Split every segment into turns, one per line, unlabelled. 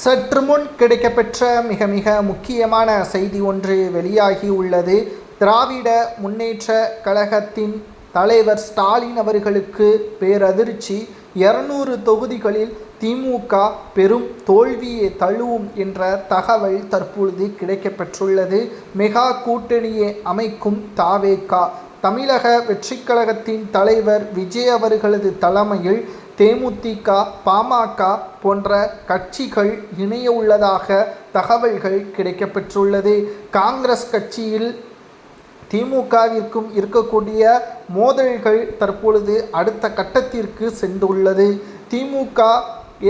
சற்று முன் கிடைக்கப்பெற்ற மிக மிக முக்கியமான செய்தி ஒன்று வெளியாகி உள்ளது. திராவிட முன்னேற்ற கழகத்தின் தலைவர் ஸ்டாலின் அவர்களுக்கு பேரதிர்ச்சி. இருநூறு தொகுதிகளில் திமுக பெரும் தோல்வியை தழுவும் என்ற தகவல் தற்பொழுது கிடைக்கப்பெற்றுள்ளது. மெகா கூட்டணியை அமைக்கும் தாவேகா. தமிழக வெற்றிக்கழகத்தின் தலைவர் விஜய் அவர்களது தலைமையில் தேமுதிக பாமக போன்ற கட்சிகள் இணைய உள்ளதாக தகவல்கள் கிடைக்கப்பெற்றுள்ளது. காங்கிரஸ் கட்சியில் திமுகவிற்கும் இருக்கக்கூடிய மோதல்கள் தற்பொழுது அடுத்த கட்டத்திற்கு சென்றுள்ளது. திமுக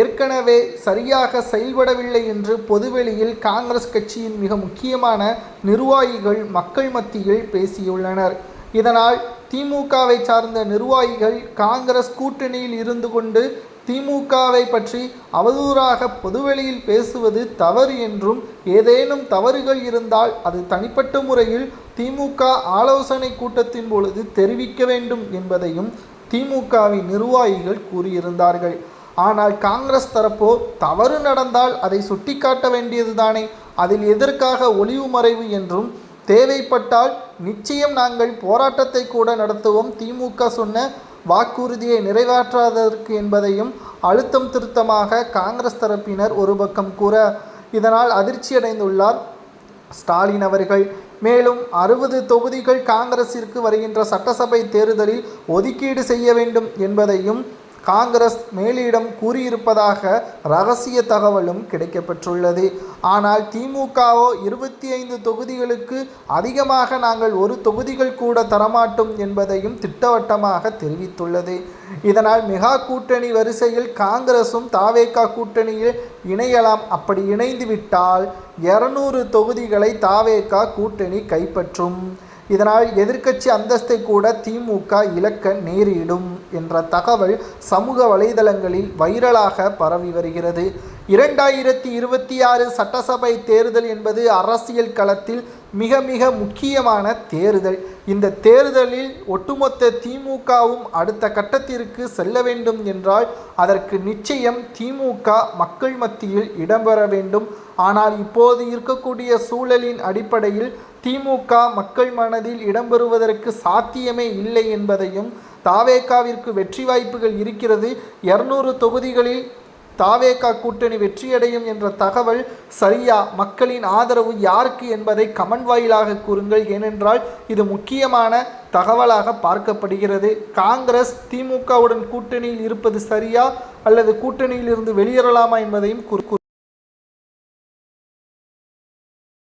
ஏற்கனவே சரியாக செயல்படவில்லை என்று பொதுவெளியில் காங்கிரஸ் கட்சியின் மிக முக்கியமான நிர்வாகிகள் மக்கள் மத்தியில் பேசியுள்ளனர். இதனால் திமுகவை சார்ந்த நிர்வாகிகள் காங்கிரஸ் கூட்டணியில் இருந்து கொண்டு திமுகவை பற்றி அவதூறாக பொதுவெளியில் பேசுவது தவறு என்றும் ஏதேனும் தவறுகள் இருந்தால் அது தனிப்பட்ட முறையில் திமுக ஆலோசனை கூட்டத்தின் பொழுது தெரிவிக்க வேண்டும் என்பதையும் திமுகவின் நிர்வாகிகள் கூறியிருந்தார்கள். ஆனால் காங்கிரஸ் தரப்போ தவறு நடந்தால் அதை சுட்டிக்காட்ட வேண்டியதுதானே? அதில் எதற்காக ஒளிவு மறைவு என்றும் தேவைப்பட்டால் நிச்சயம் நாங்கள் போராட்டத்தை கூட நடத்துவோம். திமுக சொன்ன வாக்குறுதியை நிறைவேற்றாததற்கு என்பதையும் அழுத்தம் திருத்தமாக காங்கிரஸ் தரப்பினர் ஒரு பக்கம் கூற இதனால் அதிர்ச்சியடைந்துள்ளார் ஸ்டாலின் அவர்கள். மேலும் அறுபது தொகுதிகள் காங்கிரசிற்கு வருகின்ற சட்டசபை தேர்தலில் ஒதுக்கீடு செய்ய வேண்டும் என்பதையும் காங்கிரஸ் மேலிடம் கூறியிருப்பதாக ரகசிய தகவலும் கிடைக்கப்பெற்றுள்ளது. ஆனால் திமுகவோ இருபத்தி ஐந்து தொகுதிகளுக்கு அதிகமாக நாங்கள் ஒரு தொகுதிகள் கூட தரமாட்டோம் என்பதையும் திட்டவட்டமாக தெரிவித்துள்ளது. இதனால் மெகா கூட்டணி வரிசையில் காங்கிரஸும் தாவேகா கூட்டணியில் இணையலாம். அப்படி இணைந்துவிட்டால் இரநூறு இருநூறு தொகுதிகளை தாவேகா கூட்டணி கைப்பற்றும். இதனால் எதிர்க்கட்சி அந்தஸ்தை கூட திமுக இழக்க நேரிடும். என்ற தகவல் சமூக வலைதளங்களில் வைரலாக பரவி வருகிறது. இரண்டாயிரத்தி இருபத்தி ஆறு சட்டசபை தேர்தல் என்பது அரசியல் களத்தில் மிக மிக முக்கியமான தேர்தல். இந்த தேர்தலில் ஒட்டுமொத்த திமுகவும் அடுத்த கட்டத்திற்கு செல்ல வேண்டும் என்றால் அதற்கு நிச்சயம் திமுக மக்கள் மத்தியில் இடம்பெற வேண்டும். ஆனால் இப்போது இருக்கக்கூடிய சூழலின் அடிப்படையில் திமுக மக்கள் மனதில் இடம்பெறுவதற்கு சாத்தியமே இல்லை என்பதையும் தாவேகாவிற்கு வெற்றி வாய்ப்புகள் இருக்கிறது. இரநூறு தொகுதிகளில் தாவேகா கூட்டணி வெற்றியடையும் என்ற தகவல் சரியா? மக்களின் ஆதரவு யாருக்கு என்பதை கமெண்ட் வாயிலாக கூறுங்கள். ஏனென்றால் இது முக்கியமான தகவலாக பார்க்கப்படுகிறது. காங்கிரஸ் திமுகவுடன் கூட்டணியில் இருப்பது சரியா? அல்லது கூட்டணியில் இருந்து வெளியேறலாமா என்பதையும் கூறு